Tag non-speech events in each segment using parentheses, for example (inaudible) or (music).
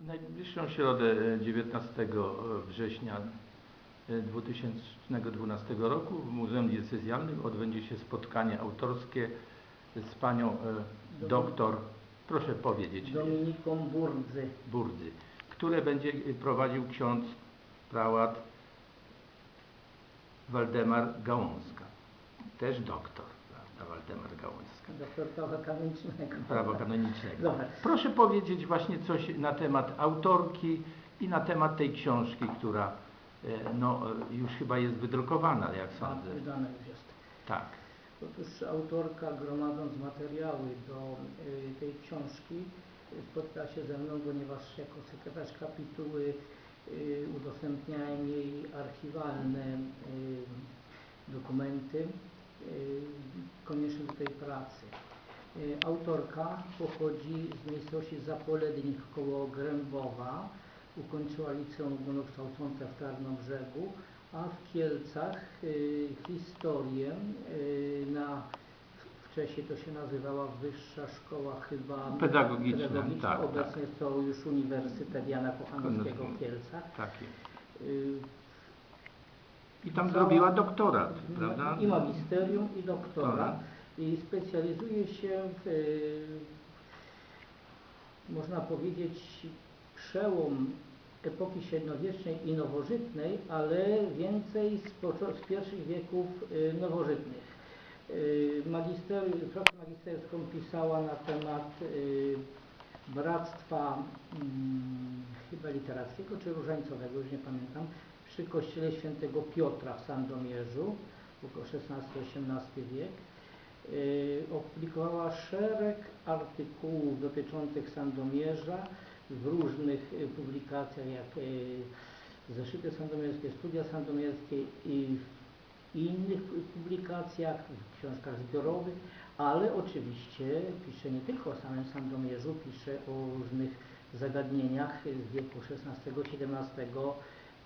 W najbliższą środę e, 19 września e, 2012 roku w Muzeum Diecezjalnym odbędzie się spotkanie autorskie z panią e, doktor, proszę powiedzieć, Dominiką Burdzy. Burdzy, które będzie prowadził ksiądz prałat Waldemar Gałązka. Też doktor, Waldemar Gałązka. Doktor prawa kanonicznego. Prawa kanonicznego. Dobra. Proszę powiedzieć właśnie coś na temat autorki i na temat tej książki, która e, no, e, już chyba jest wydrukowana, jak Tak, sądzę. wydane już jest. Tak. Otóż autorka gromadząc materiały do y, tej książki spotkała się ze mną, ponieważ jako sekretarz kapituły y, udostępniałem jej archiwalne dokumenty y, konieczne do tej pracy. Y, Autorka pochodzi z miejscowości Zapolednik koło Grębowa. Ukończyła liceum ogólnokształcące w Tarnobrzegu, a w Kielcach y, historię na wcześniej to się nazywała Wyższa Szkoła chyba Pedagogiczna, pedagogiczna. tak, obecnie jest to już Uniwersytet Jana Kochanowskiego w. Kielcach. Takie. Y, I tam Cała- zrobiła doktorat, prawda? I magisterium, i doktora. Doktora. I specjalizuje się w, y, można powiedzieć, przełom epoki średniowiecznej i nowożytnej, ale więcej z, z pierwszych wieków y, nowożytnych. Y, Magister, pracę magisterską pisała na temat bractwa mm, chyba literackiego czy różańcowego, już nie pamiętam, przy kościele świętego Piotra w Sandomierzu, około XVI-XVIII wiek. Y, Opublikowała szereg artykułów dotyczących Sandomierza w różnych y, publikacjach, jak y, Zeszyty Sandomierskie, Studia Sandomierskie i w innych publikacjach, w książkach zbiorowych, ale oczywiście pisze nie tylko o samym Sandomierzu, pisze o różnych zagadnieniach z wieku XVI-XVII,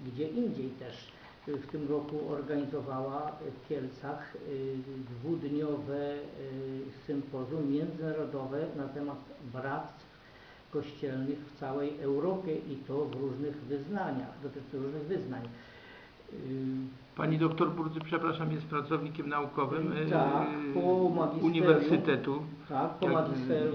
gdzie indziej też. W tym roku organizowała w Kielcach y, dwudniowe y, sympozjum międzynarodowe na temat bractw kościelnych w całej Europie i to w różnych wyznaniach, dotyczy różnych wyznań. Y, Pani doktor Burdzy, przepraszam, jest pracownikiem naukowym e, Tak, po. Uniwersytetu Tak, po.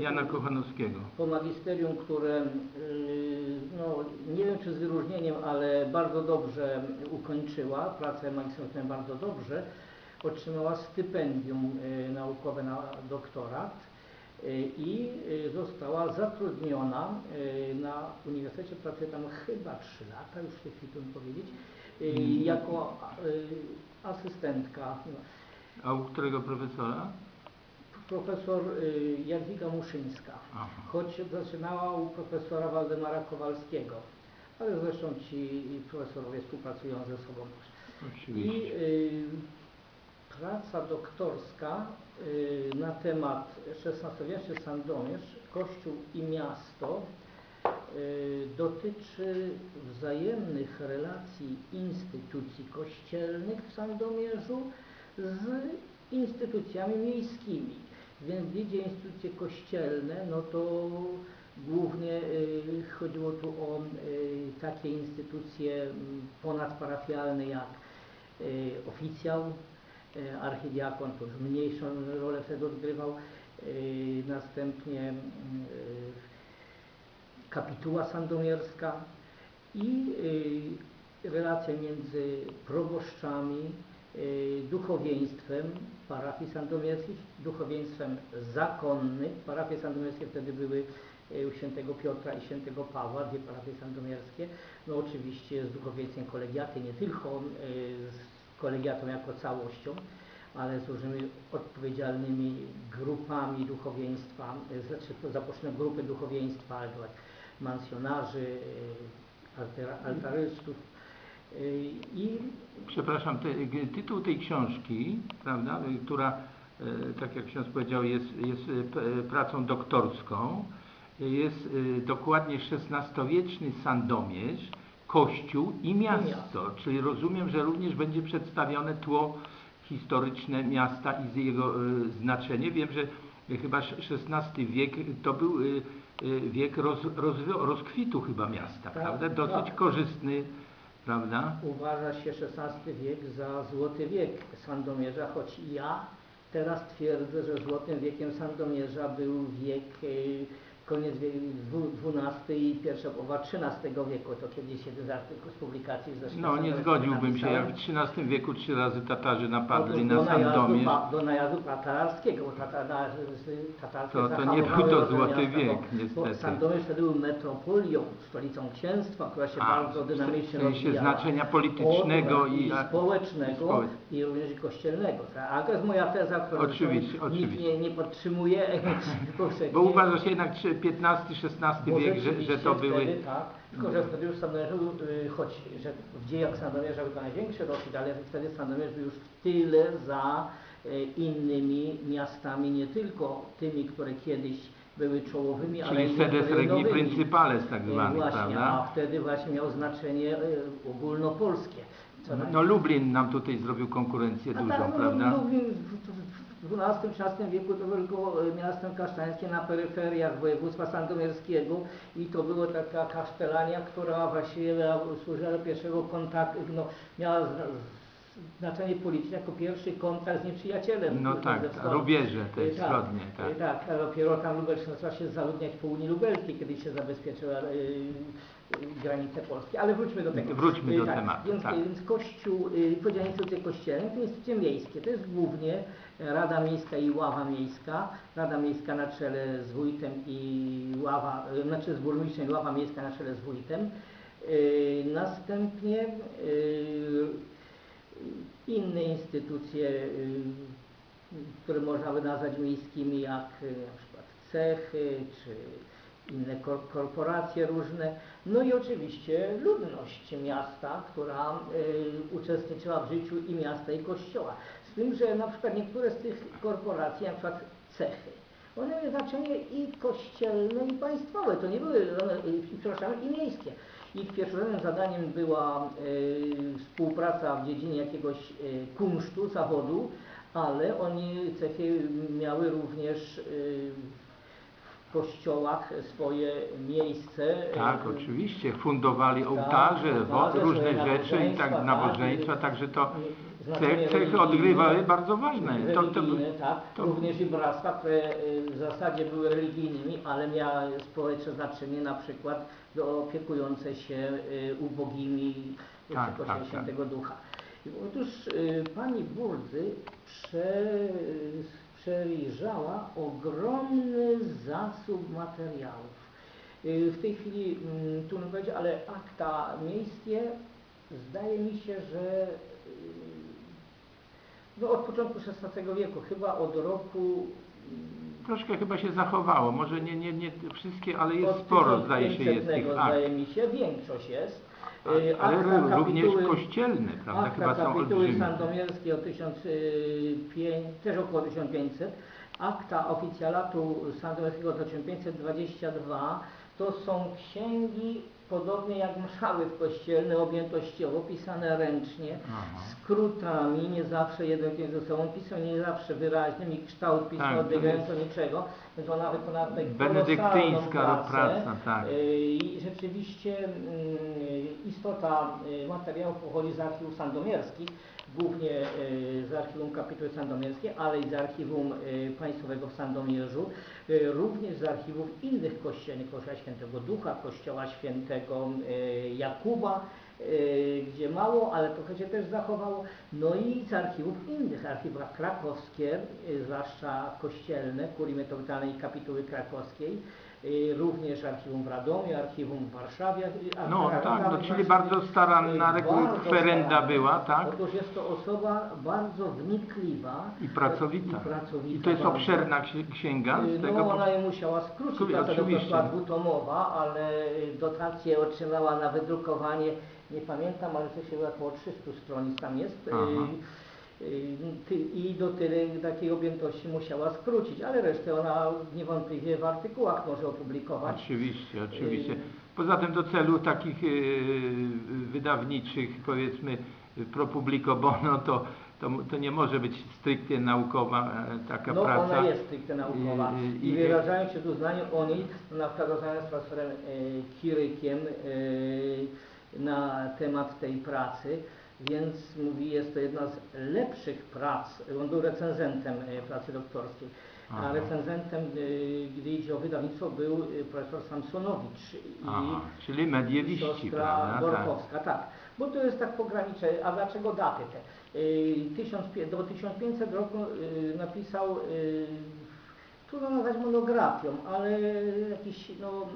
Jana Kochanowskiego. po magisterium, które y, no, nie wiem czy z wyróżnieniem, ale bardzo dobrze ukończyła, pracę magisterską bardzo dobrze, otrzymała stypendium y, naukowe na doktorat y, i y, została zatrudniona y, na uniwersytecie, pracuje tam chyba 3 lata, już w tej chwili trudno powiedzieć, Mhm. jako asystentka A u którego profesora? profesor Jadwiga Muszyńska. Aha. choć zaczynała u profesora Waldemara Kowalskiego, ale zresztą ci profesorowie współpracują ze sobą. I Oczywiście. y, praca doktorska na temat XVI-wieczny Sandomierz, Kościół i miasto y, dotyczy wzajemnych relacji instytucji kościelnych w Sandomierzu z instytucjami miejskimi. Więc gdzie instytucje kościelne, no to głównie y, chodziło tu o y, takie instytucje ponadparafialne jak oficjał, archidiakon, to już mniejszą rolę wtedy odgrywał, y, następnie y, kapituła sandomierska i relacja między proboszczami, duchowieństwem parafii sandomierskich, duchowieństwem zakonnych. Parafie sandomierskie wtedy były u świętego Piotra i świętego Pawła, dwie parafie sandomierskie. No oczywiście z duchowieństwem kolegiaty, nie tylko z kolegiatą jako całością, ale z różnymi odpowiedzialnymi grupami duchowieństwa, znaczy zapoczynane grupy duchowieństwa, albo jak mansjonarzy, altera- altarystów. y, I Przepraszam, tytuł tej książki, prawda, y, która, e, tak jak ksiądz powiedział, jest, jest e, e, pracą doktorską, jest dokładnie XVI-wieczny Sandomierz, Kościół i miasto, czyli rozumiem, że również będzie przedstawione tło historyczne miasta i jego y, znaczenie. Wiem, że chyba XVI wiek to był y, y, wiek roz, rozwio- rozkwitu chyba miasta, Tak, prawda? Dosyć tak. korzystny, prawda? Uważa się XVI wiek za złoty wiek Sandomierza, choć ja teraz twierdzę, że złotym wiekiem Sandomierza był wiek e, koniec XII i pierwsza połowa XIII wieku. To kiedyś jeden z artykułów z publikacji zeszłym No nie zgodziłbym się, jak w XIII wieku trzy razy Tatarzy napadli na do Sandomierz. pa- do najazdu tatarskiego, bo tatarskie To- to nie był to złoty miasta, wiek, bo- niestety. Bo Sandomierz wtedy był metropolią, stolicą księstwa, która się A, bardzo dynamicznie w sensie rozwijała. znaczenia politycznego O, i- i społecznego społecz- i również i kościelnego. A to jest moja teza, którą Oczywiście, zresztą oczywiście. nikt nie, nie podtrzymuje. (laughs) Bo uważa się jednak czy XV-XVI wiek, że, że to były... Wtedy, tak, tylko że wtedy już Sandomierzu, y, choć że w dziejach Sandomierza był największy rozkwit, ale wtedy Sandomierz był już w tyle za y, innymi miastami, nie tylko tymi, które kiedyś były czołowymi, ale Czyli i sedes niektórymi regni nowymi. principales tak Y, zwany, Właśnie, prawda? a wtedy właśnie miał znaczenie ogólnopolskie. No, naj- no Lublin nam tutaj zrobił konkurencję a dużą, tak, no, prawda? Lublin XII-XIII wieku to było e, miastem kasztańskie na peryferiach województwa sandomierskiego i to była taka kasztelania, która właściwie służyła do pierwszego kontaktu, no, miała z- znaczenie polityczne jako pierwszy kontakt z nieprzyjacielem. No tak, rubieże te E, wschodnie, e, tak. tak, dopiero tam Lubelszczyzna zaczęła się zaludniać po Unii Lubelskiej, kiedy się zabezpieczyła granice Polski. Ale wróćmy do tego. Wróćmy do tak, tematu, Więc, tak. więc Kościół, y, powiedziałem instytucje kościelne, to instytucje miejskie. To jest głównie Rada Miejska i Ława Miejska. Rada Miejska na czele z wójtem i ława, y, znaczy z burmistrzem i ława miejska na czele z wójtem. Y, Następnie inne instytucje, które można by nazwać miejskimi, jak na przykład cechy, czy inne kor- korporacje różne. No i oczywiście ludność miasta, która y, uczestniczyła w życiu i miasta, i kościoła. Z tym, że na przykład niektóre z tych korporacji, na przykład cechy, one miały znaczenie i kościelne, i państwowe. To nie były, y, przepraszam, i miejskie. Ich pierwszym zadaniem była y, współpraca w dziedzinie jakiegoś kunsztu, zawodu, ale oni cechy miały również kościołach swoje miejsce. Tak, y, oczywiście. Fundowali tak, ołtarze, wo- ołtarze, różne rzeczy i tak nabożeństwa, tak, także to cechy odgrywały bardzo ważne. To, to, tak. to- Również i bractwa, które y, w zasadzie były religijnymi, ale miały społeczne znaczenie, na przykład do opiekujące się y, ubogimi Tak, Kościoła tak, Świętego Ducha. Otóż y, pani Burdzy prze, przejrzała ogromny zasób materiałów. Y, W tej chwili mm, tu nie powiedział, ale akta miejskie zdaje mi się, że y, no od początku XVI wieku, chyba od roku mm, troszkę chyba się zachowało. Może nie, nie, nie wszystkie, ale jest sporo, zdaje się, jest 1500 tych akt. zdaje mi się, większość jest. A- Y, Ale akta, również kapituły- kościelne, prawda? Akta Chyba są kapituły sandomierskie o 1500, też około 1500. Akta oficjalatu sandomierskiego od 1522 to są księgi podobnie jak mszały w kościelne, objętościowo, pisane ręcznie, Aha. skrótami, nie zawsze pięć ze sobą, pisane nie zawsze wyraźnym i kształt pisma Tak, odbiegający od niczego, więc ona wykonała tutaj Benedyktyńska kolosalną praca, tak. Y, I rzeczywiście mm, istota y, materiałów pochodzi z archiwów sandomierskich, głównie y, z archiwum kapituły sandomierskie, ale i z archiwum y, państwowego w Sandomierzu, y, również z archiwów innych kościelnych, kościoła świętego Ducha, kościoła świętego Jakuba, gdzie mało, ale trochę się też zachowało, no i z archiwów innych, archiwa krakowskie, zwłaszcza kościelne, kurii metropolitalnej i kapituły krakowskiej, również archiwum w Radomiu, archiwum w Warszawie. y, a- No tak, no, czyli bardzo staranna y, staranna. była, tak? Otóż jest to osoba bardzo wnikliwa I pracowita. i, pracowita I to jest bardzo. obszerna ksi- księga z Y, tego No ona je musiała skrócić, Skróci- dlatego oczywiście. była dwutomowa, ale dotację otrzymała na wydrukowanie, nie pamiętam, ale to się chyba około 300 stron tam jest. y, Aha. y, I do tyle takiej objętości musiała skrócić, ale resztę ona niewątpliwie w artykułach może opublikować. Oczywiście, oczywiście. Y, Poza tym do celu takich y, wydawniczych, powiedzmy pro publico bono, to to, to nie może być stricte naukowa e, taka No praca. ona jest stricte naukowa I- i, i- wyrażają się tu zdaniu o niej, na przykład rozmawiałem z profesorem e, Kirykiem e, na temat tej pracy, więc mówi, jest to jedna z lepszych prac, on był recenzentem e, pracy doktorskiej, a Aha. recenzentem, e, gdy idzie o wydawnictwo, był e, profesor Samsonowicz i Aha, czyli mediewiści, siostra? Tak. Borkowska, tak. Bo to jest tak pogranicze, a dlaczego daty te? 1500 do 1500 roku napisał, trudno nazwać monografią, ale jakiś, no...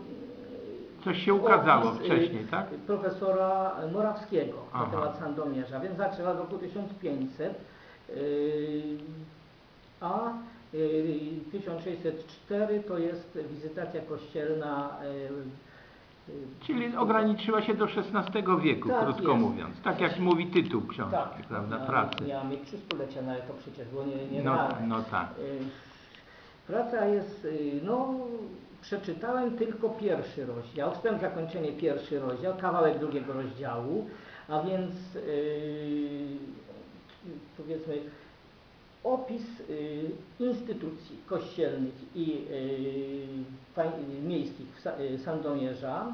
y, Coś się ukazało opis, y, wcześniej, tak? Profesora Morawskiego Aha. na temat Sandomierza, więc zaczęła w roku 1500, y, a y, 1604 to jest wizytacja kościelna y, y, Czyli ograniczyła się do XVI wieku, Tak krótko jest. mówiąc. Tak jak mówi tytuł książki, Tak, prawda? miała- Pracy. Miała mieć trzy stulecia, no ale to przecież było nie, nie No, no tak. Y, Praca jest, y, no przeczytałem tylko pierwszy rozdział, wstęp, zakończenie pierwszy rozdział, kawałek drugiego rozdziału, a więc y, powiedzmy opis y, instytucji kościelnych i y, miejskich w Sa- y, Sandomierza,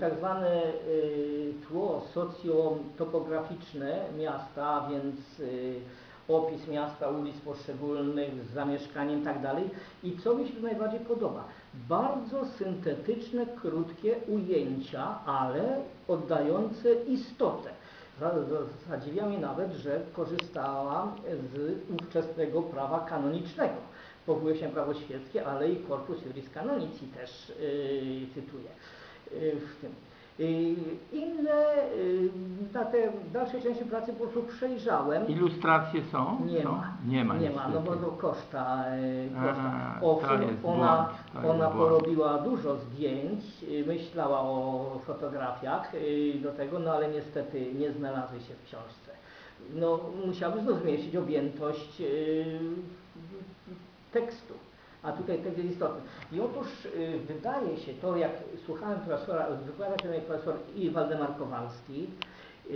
tak zwane tło socjotopograficzne miasta, a więc opis miasta, ulic poszczególnych z zamieszkaniem i tak. I co mi się tu najbardziej podoba? Bardzo syntetyczne, krótkie ujęcia, ale oddające istotę. Za- za- Zadziwia mnie nawet, że korzystałam z ówczesnego prawa kanonicznego. Powołuje się prawo świeckie, ale i Corpus Juris Canonici też yy, cytuję yy, w tym. Yy, Inne, yy, na te dalsze części pracy po prostu przejrzałem. Ilustracje są? Nie są? ma. Nie ma. Nie ma, no bo to koszta. e, koszta. Owszem, ona, ona porobiła dużo zdjęć, y, myślała o fotografiach y, do tego, no ale niestety nie znalazły się w książce. No, musiałby znów zmieścić objętość y, tekstu, a tutaj tekst jest istotny. I otóż y, wydaje się to, jak słuchałem profesora, wykłada się tutaj profesor i Waldemar Kowalski y,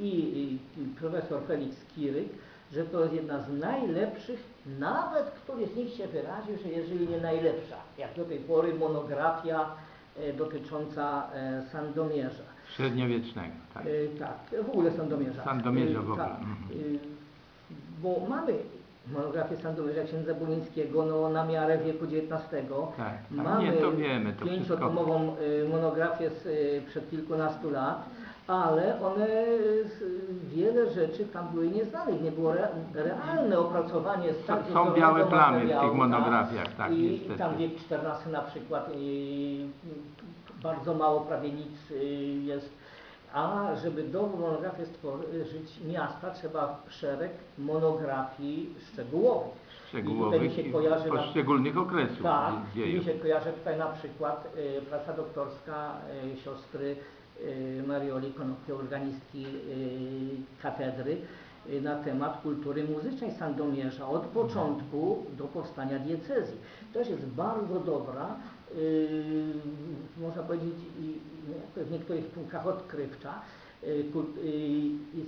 i, i profesor Felix Kiryk, że to jest jedna z najlepszych, nawet któryś z nich się wyraził, że jeżeli nie najlepsza, jak do tej pory monografia e, dotycząca e, Sandomierza. Średniowiecznego, tak. E, tak, w ogóle Sandomierza. Sandomierza w ogóle, Tak, mhm. bo mamy monografię Sandomierza księdza Bulińskiego no, na miarę wieku XIX. Tak, tak. Mamy Nie, to wiemy, to wszystko. pięciotomową y, monografię z, y, przed kilkunastu lat, ale one, wiele rzeczy tam były nieznane, nie było re, realne opracowanie tak są białe plamy w tych materiału, monografiach, tak, I niestety. tam wiek XIV na przykład, y, bardzo mało prawie nic y, jest. A żeby dobrą monografię stworzyć miasta, trzeba szereg monografii szczegółowych. I tutaj Szczegółowych mi się kojarzy na- okresów tak, mi się kojarzy tutaj na przykład y, praca doktorska y, siostry y, Marioli Konopie, organistki y, katedry na temat kultury muzycznej Sandomierza od początku do powstania diecezji. Też jest bardzo dobra, można powiedzieć i w niektórych punktach odkrywcza, y, y,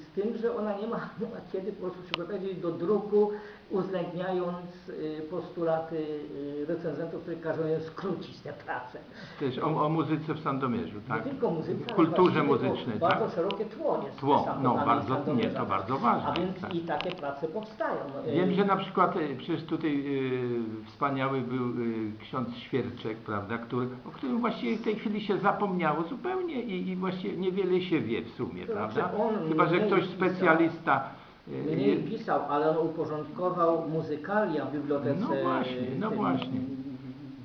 z tym, że ona nie ma, (laughs) nie ma kiedy po prostu przygotować do druku, uwzględniając y, postulaty y, recenzentów, które każą skrócić tę pracę. Też o, o muzyce w Sandomierzu, tak? Nie tylko muzyka, W kulturze muzycznej, Bardzo tak? szerokie tło jest Tło, no bardzo, nie, to bardzo ważne. A więc tak. i takie prace powstają. Wiem, Y, że na przykład przecież tutaj y, wspaniały był y, ksiądz Świerczek, prawda, który, o którym właściwie w tej chwili się zapomniało zupełnie i, i właściwie niewiele się wie w sumie, To prawda? znaczy Chyba, że ktoś specjalista nie- pisał, ale on uporządkował muzykalia w bibliotece No właśnie, no tej, właśnie.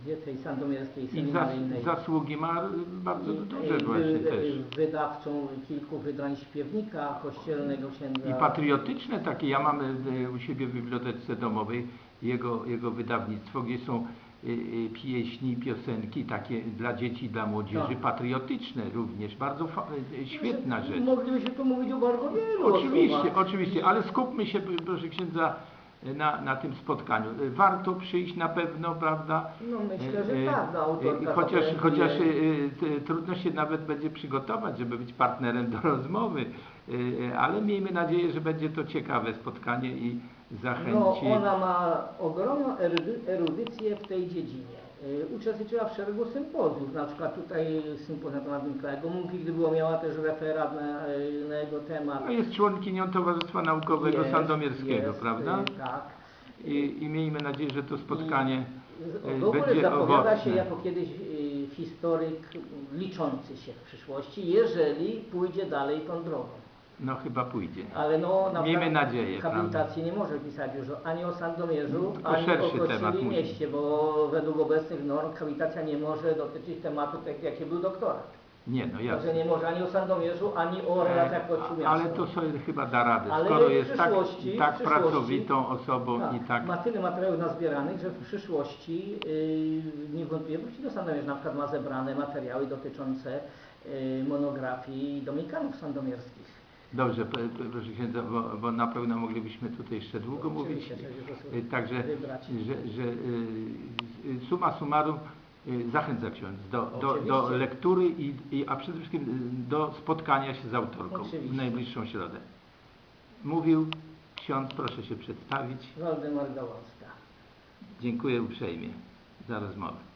gdzie tej sandomierskiej i zas, seminaryjnej. zasługi ma bardzo duże właśnie y, też. Wydawcą kilku wydań śpiewnika kościelnego księdza. I patriotyczne takie, ja mam u siebie w bibliotece domowej jego, jego wydawnictwo, gdzie są pieśni, piosenki takie dla dzieci, dla młodzieży, Tak. patriotyczne również, bardzo y, świetna rzecz. Moglibyśmy tu mówić o bardzo wielu Oczywiście, osobach. oczywiście, ale skupmy się, proszę księdza, na, na tym spotkaniu. Y, Warto przyjść na pewno, prawda? No myślę, że Y, y, tak, autorka y, Chociaż, chociaż y, y, trudno się nawet będzie przygotować, żeby być partnerem do rozmowy, Y, y, ale miejmy nadzieję, że będzie to ciekawe spotkanie i zachęci. No, ona ma ogromną erudy- erudycję w tej dziedzinie. Y, Uczestniczyła w szeregu sympozjów, na przykład tutaj sympozjum na temat gdy było miała też referat na, y, na jego temat. No, jest członkinią Towarzystwa Naukowego Jest, Sandomierskiego, jest, prawda? y, Tak. I, I miejmy nadzieję, że to spotkanie y, W ogóle będzie zapowiada owocne. się jako kiedyś historyk liczący się w przyszłości, jeżeli pójdzie dalej tą drogą. No chyba pójdzie. Ale no na Miejmy nadzieję, Habilitacji nie może pisać już ani o Sandomierzu, Tylko ani o musi. mieście, bo według obecnych norm habilitacja nie może dotyczyć tematu tak jaki był doktorat. Nie, no Także jasne. nie może ani o Sandomierzu, ani o relacjach Kościół Ale to sobie chyba da radę, Ale skoro jest tak, tak pracowitą osobą i tak... Ma tyle materiałów nazbieranych, że w przyszłości yy, nie wątpię, wróci do Sandomierza, na przykład ma zebrane materiały dotyczące yy, monografii dominikanów sandomierskich. Dobrze, proszę księdza, bo, bo na pewno moglibyśmy tutaj jeszcze długo mówić. Y, Także, że, że y, summa summarum y, zachęca ksiądz do, do, do lektury, i, i, a przede wszystkim do spotkania się z autorką w Oczywiście. najbliższą środę. Mówił ksiądz, proszę się przedstawić. Waldemar Gałązka. Dziękuję uprzejmie za rozmowę.